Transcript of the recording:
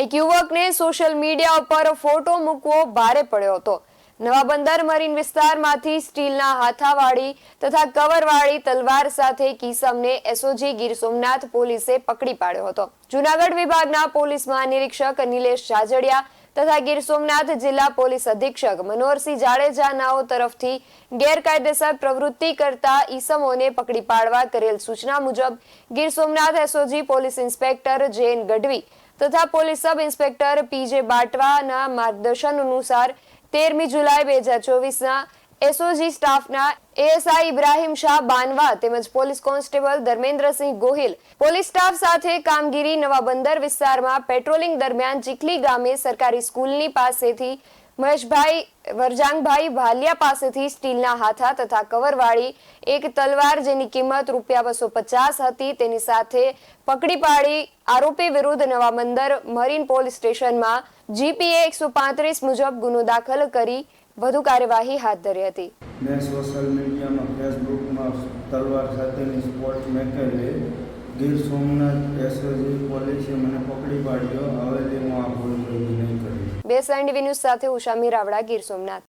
એક યુવકને social media ઉપર ફોટો મૂકવો ભારે પડ્યો હતો. નવા બંદર મરીન વિસ્તારમાંથી સ્ટીલના હાથાવાળી તથા કવરવાળી તલવાર સાથે કિસમને એસઓજી ગીર સોમનાથ પોલીસે પકડી પાડ્યો હતો. જુનાગઢ વિભાગના પોલીસ મહાનિરીક્ષક નિલેશ જાજડિયા તથા ગીર સોમનાથ જિલ્લા પોલીસ અધિક્ષક મનોહરસિંહ જાડેજા નાઓ તરફથી ગેરકાયદેસર પ્રવૃત્તિ કરતા ઈસમોને પકડી પાડવા કરેલ સૂચના મુજબ Gir Somnath SOG police inspector Jain Gadhvi તથા પોલીસ સબ ઇન્સ્પેક્ટર પીજે બાટવાના માર્ગદર્શન અનુસાર તેરમી જુલાઈ બે હજાર ચોવીસના એસઓજી સ્ટાફના એએસઆઈ ઇબ્રાહીમ શાહ બાનવા તેમજ police constable Dharmendrasinh Gohil police staff સાથે કામગીરી નવા બંદર વિસ્તારમાં પેટ્રોલિંગ દરમિયાન ચીખલી ગામે સરકારી સ્કૂલની પાસેથી મહેશભાઈ વરજાંગભાઈ ભાલિયા પાસેથી સ્ટીલના હાથા તથા કવરવાળી એક તલવાર જેની કિંમત રૂપિયા બસો પચાસ હતી. તેની સાથે પકડી પાડી આરોપી વિરુદ્ધ નવા બંદર મરીન પોલીસ સ્ટેશનમાં જીપીએ એકસો પાંત્રીસ મુજબ ગુનો દાખલ કરી વધુ કાર્યવાહી હાથ ધરી હતી. મેં સોશિયલ મીડિયામાં ફેસબુકમાં તલવાર સાથેની સ્પોર્ટ મેકેલે ગીર સોમનાથ એસઓજી પોલીસે મને પકડી પાડ્યો. ટીવી ન્યૂઝ સાથે ઉષા મીરાવડા ગીર સોમનાથ.